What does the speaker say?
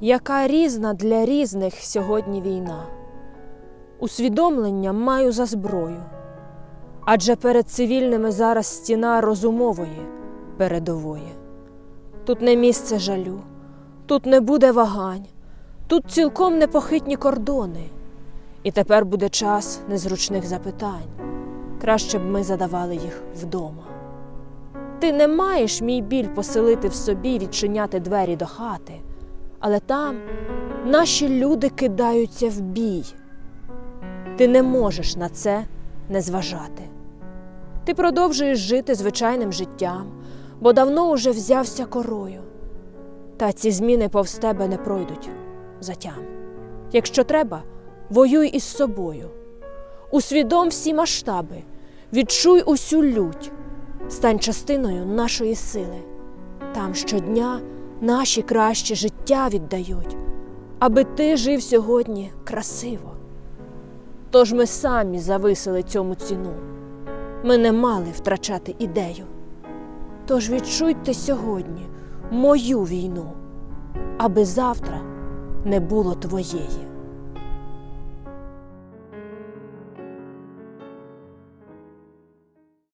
яка різна для різних сьогодні війна. Усвідомлення маю за зброю, адже перед цивільними зараз стіна розумової передової. Тут не місце жалю, тут не буде вагань, тут цілком непохитні кордони. І тепер буде час незручних запитань. Краще б ми задавали їх вдома. Ти не маєш мій біль поселити в собі, відчиняти двері до хати, але там наші люди кидаються в бій. Ти не можеш на це не зважати. Ти продовжуєш жити звичайним життям, бо давно уже взявся корою. Та ці зміни повз тебе не пройдуть затям. Якщо треба, воюй із собою. Усвідом всі масштаби, відчуй усю лють, стань частиною нашої сили. Там щодня наші кращі життя віддають, аби ти жив сьогодні красиво. Тож ми самі зависили цьому ціну. Ми не мали втрачати ідею. Тож відчуйте сьогодні мою війну, аби завтра не було твоєї.